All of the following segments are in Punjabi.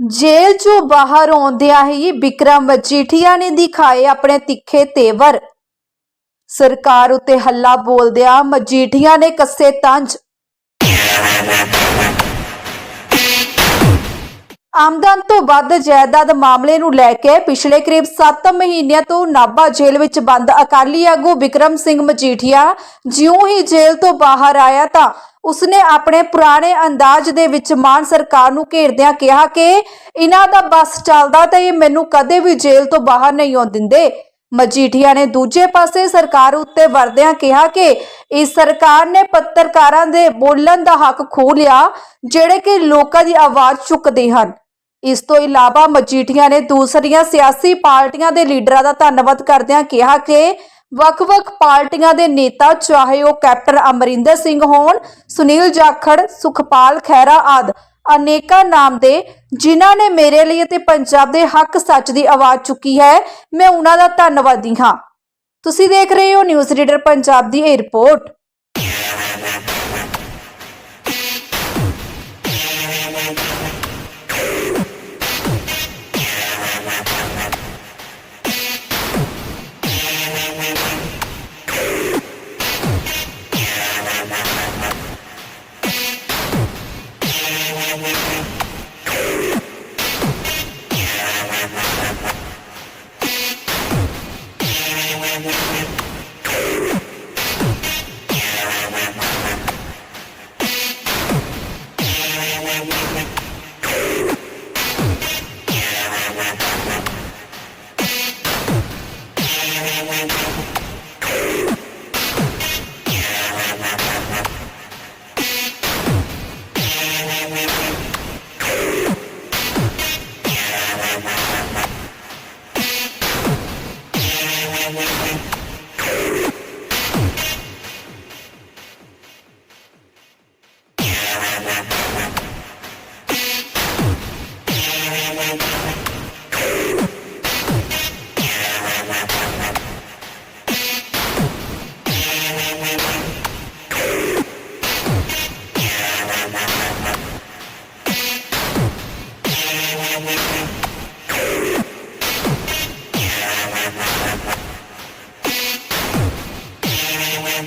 ਜੇਲ੍ਹ ਚੋਂ ਬਾਹਰ ਆਉਂਦਿਆਂ ਹੀ ਵਿਕਰਮ ਮਜੀਠੀਆ ਨੇ ਦਿਖਾਏ ਆਪਣੇ ਤਿੱਖੇ ਤੇਵਰ। ਸਰਕਾਰ ਉੱਤੇ ਹੱਲਾ ਬੋਲਦਿਆਂ ਮਜੀਠੀਆ ਨੇ ਕੱਸੇ ਤੰਜ। ਆਮਦਨ ਤੋਂ ਵੱਧ ਜਾਇਦਾਦ ਮਾਮਲੇ ਨੂੰ ਲੈ ਕੇ ਪਿਛਲੇ ਕਰੀਬ 7 ਮਹੀਨਿਆਂ ਤੋਂ ਨਾਭਾ ਜੇਲ੍ਹ ਵਿੱਚ ਬੰਦ। ਅਕਾਲੀ ਆਗੂ ਵਿਕਰਮ ਸਿੰਘ ਮਜੀਠੀਆ ਜਿਉਂ ਹੀ ਜੇਲ੍ਹ ਤੋਂ ਬਾਹਰ ਆਇਆ ਤਾਂ ਉਸਨੇ ਆਪਣੇ ਪੁਰਾਣੇ ਅੰਦਾਜ਼ ਦੇ ਵਿੱਚ ਮਾਨ ਸਰਕਾਰ ਨੂੰ ਘੇਰਦਿਆਂ ਕਿਹਾ ਕਿ ਇਹਨਾਂ ਦਾ ਬਸ ਚੱਲਦਾ ਤਾਂ ਇਹ ਮੈਨੂੰ ਕਦੇ ਵੀ ਜੇਲ੍ਹ ਤੋਂ ਬਾਹਰ ਨਹੀਂ ਆਉਣ ਦਿੰਦੇ। ਮਜੀਠੀਆ ਨੇ ਦੂਜੇ ਪਾਸੇ ਸਰਕਾਰ ਉੱਤੇ ਵਰਦਿਆਂ ਕਿਹਾ ਕਿ ਇਸ ਸਰਕਾਰ ਨੇ ਪੱਤਰਕਾਰਾਂ ਦੇ ਬੋਲਣ ਦਾ ਹੱਕ ਖੋਹ ਲਿਆ, ਜਿਹੜੇ ਕਿ ਲੋਕਾਂ ਦੀ ਆਵਾਜ਼ ਚੁੱਕਦੇ ਹਨ। ਇਸ ਤੋਂ ਇਲਾਵਾ ਮਜੀਠੀਆ ਨੇ ਦੂਸਰੀਆਂ ਸਿਆਸੀ ਪਾਰਟੀਆਂ ਦੇ ਲੀਡਰਾਂ ਦਾ ਧੰਨਵਾਦ ਕਰਦਿਆਂ ਕਿਹਾ ਕਿ ਵੱਖ-ਵੱਖ ਪਾਰਟੀਆਂ ਦੇ ਨੇਤਾ, ਚਾਹੇ ਉਹ ਕੈਪਟਨ ਅਮਰਿੰਦਰ ਸਿੰਘ ਹੋਣ, ਸੁਨੀਲ ਜਾਖੜ, ਸੁਖਪਾਲ ਖਹਿਰਾ ਆਦ, ਅਨੇਕਾਂ ਨਾਮ ਦੇ, ਜਿਨ੍ਹਾਂ ਨੇ ਮੇਰੇ ਲਈ ਅਤੇ ਪੰਜਾਬ ਦੇ ਹੱਕ ਸੱਚ ਦੀ ਆਵਾਜ਼ ਚੁੱਕੀ ਹੈ, ਮੈਂ ਉਹਨਾਂ ਦਾ ਧੰਨਵਾਦੀ ਹਾਂ। ਤੁਸੀਂ ਦੇਖ ਰਹੇ ਹੋ ਨਿਊਜ਼ ਰੀਡਰ ਪੰਜਾਬ ਦੀ ਇਹ report. Thank you.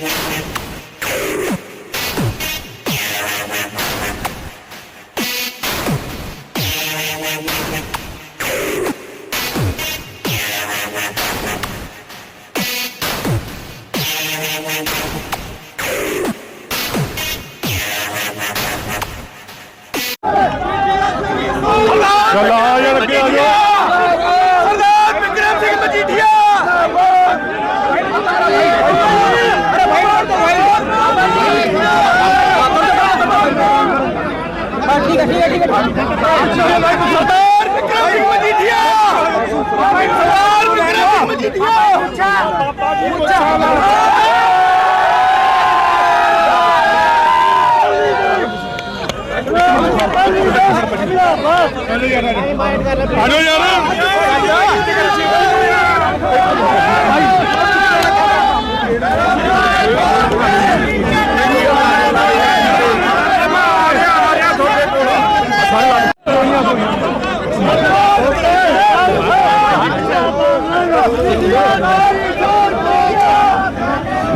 and Sardar Vikram Singh Majithia Sardar Vikram Singh Majithia ਉੱਚਾ ਆ ਜਾ ਯਾਰ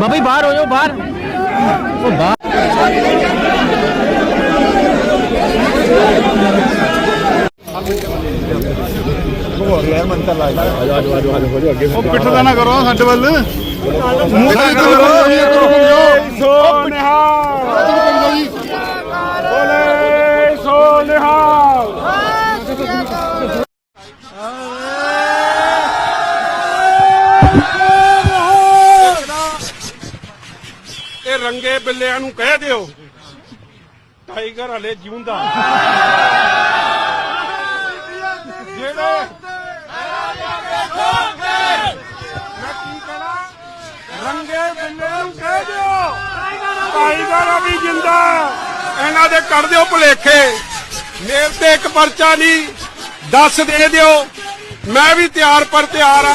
ਬਾਬਾ ਜੀ ਬਾਹਰ ਹੋ ਜਾਓ ਬਾਹਰ ਉਹ ਉਹ ਪਿੱਠ ਦਾ ਨਾ ਕਰੋ ਸਾਡੇ ਵੱਲ। ਮੂੰਹ ਤੇ ਕਰੋ। ਸੋ ਨਿਹਾਲ। ਬੋਲੇ। ਸੋ ਨਿਹਾਲ। ਇਹ ਰੰਗੇ ਬਿੱਲਿਆਂ ਨੂੰ ਕਹਿ ਦਿਓ। ਟਾਈਗਰ ਹਲੇ ਜਿਉਂਦਾ। ਜਿਹੜੇ ਮੈਂ ਕੀ ਕਹਣਾ ਰੰਗੇ ਬਿੱਲਿਆਂ ਨੂੰ ਕਹਿ ਦਿਓ। ਟਾਈਗਰ ਅਭੀ ਜਿੰਦਾ। ਇਹਨਾਂ ਦੇ ਕੱਢ ਦਿਓ ਭੁਲੇਖੇ। ਮੇਰੇ ਤੇ ਇੱਕ ਪਰਚਾ ਨਹੀਂ। ਦੱਸ ਦੇ ਦਿਓ। ਮੈਂ ਵੀ ਤਿਆਰ ਪਰ ਤਿਆਰ ਆ।